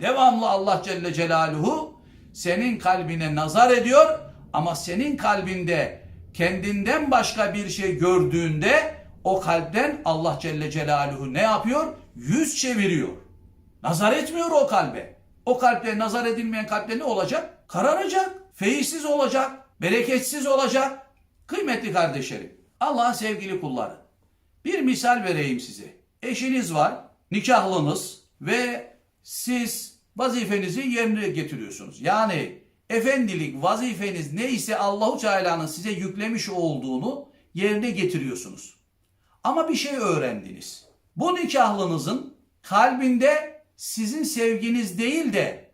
Devamlı Allah Celle Celaluhu senin kalbine nazar ediyor ama senin kalbinde kendinden başka bir şey gördüğünde o kalpten Allah Celle Celaluhu ne yapıyor? Yüz çeviriyor. Nazar etmiyor o kalbe. O kalple nazar edilmeyen kalple ne olacak? Kararacak, feyizsiz olacak, bereketsiz olacak. Kıymetli kardeşlerim, Allah'ın sevgili kulları. Bir misal vereyim size. Eşiniz var, nikahlınız ve siz vazifenizi yerine getiriyorsunuz. Yani efendilik vazifeniz neyse Allahu Teala'nın size yüklemiş olduğunu yerine getiriyorsunuz. Ama bir şey öğrendiniz. Bu nikahlınızın kalbinde sizin sevginiz değil de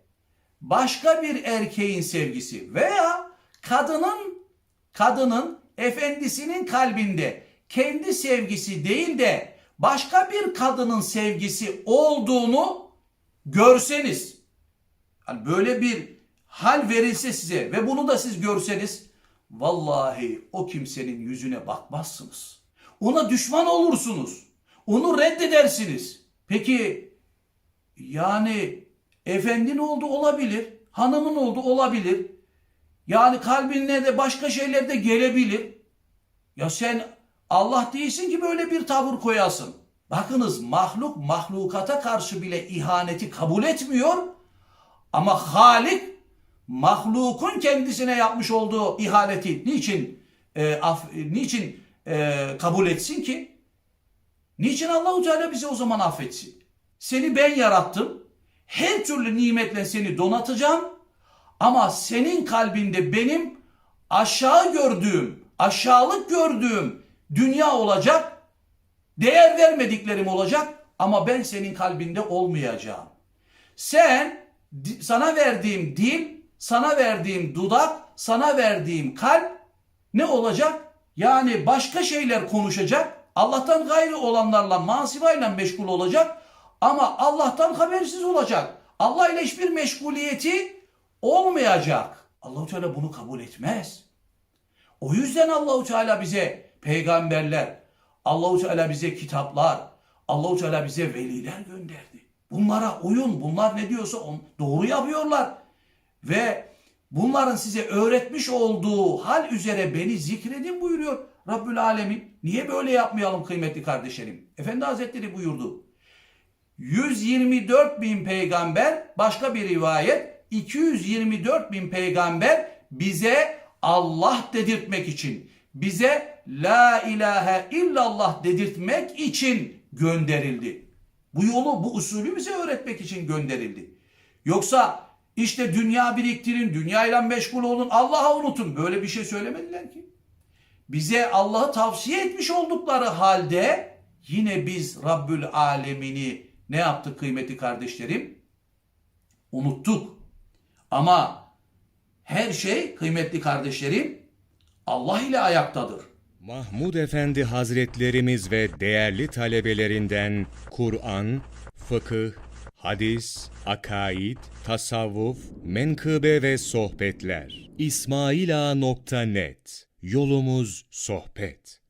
başka bir erkeğin sevgisi veya kadının kadının efendisinin kalbinde kendi sevgisi değil de başka bir kadının sevgisi olduğunu görseniz yani böyle bir hal verilse size ve bunu da siz görseniz vallahi o kimsenin yüzüne bakmazsınız. Ona düşman olursunuz. Onu reddedersiniz. Peki yani efendin oldu olabilir, hanımın oldu olabilir. Yani kalbine de başka şeyler de gelebilir. Ya sen Allah değilsin ki böyle bir tavır koyasın. Bakınız mahluk mahlukata karşı bile ihaneti kabul etmiyor. Ama Halik mahlukun kendisine yapmış olduğu ihaneti niçin e, af, niçin e, kabul etsin ki? Niçin Allahu Teala bizi o zaman affetsin? Seni ben yarattım. Her türlü nimetle seni donatacağım. Ama senin kalbinde benim aşağı gördüğüm, aşağılık gördüğüm dünya olacak. Değer vermediklerim olacak ama ben senin kalbinde olmayacağım. Sen sana verdiğim dil, sana verdiğim dudak, sana verdiğim kalp ne olacak? Yani başka şeyler konuşacak. Allah'tan gayrı olanlarla masivayla meşgul olacak. Ama Allah'tan habersiz olacak. Allah ile hiçbir meşguliyeti olmayacak. Allahu Teala bunu kabul etmez. O yüzden Allahu Teala bize peygamberler, Allahu Teala bize kitaplar, Allahu Teala bize veliler gönderdi. Bunlara uyun. Bunlar ne diyorsa on, doğru yapıyorlar. Ve bunların size öğretmiş olduğu hal üzere beni zikredin buyuruyor Rabbül Alemin. Niye böyle yapmayalım kıymetli kardeşlerim? Efendi Hazretleri buyurdu. 124 bin peygamber başka bir rivayet 224 bin peygamber bize Allah dedirtmek için bize la ilahe illallah dedirtmek için gönderildi. Bu yolu bu usulü bize öğretmek için gönderildi. Yoksa işte dünya biriktirin, dünyayla meşgul olun, Allah'a unutun. Böyle bir şey söylemediler ki. Bize Allah'ı tavsiye etmiş oldukları halde yine biz Rabbül Alemini ne yaptık kıymetli kardeşlerim? Unuttuk. Ama her şey kıymetli kardeşlerim Allah ile ayaktadır. Mahmud Efendi Hazretlerimiz ve değerli talebelerinden Kur'an, fıkıh, hadis, akaid, tasavvuf, menkıbe ve sohbetler. İsmailağa.net Yolumuz sohbet.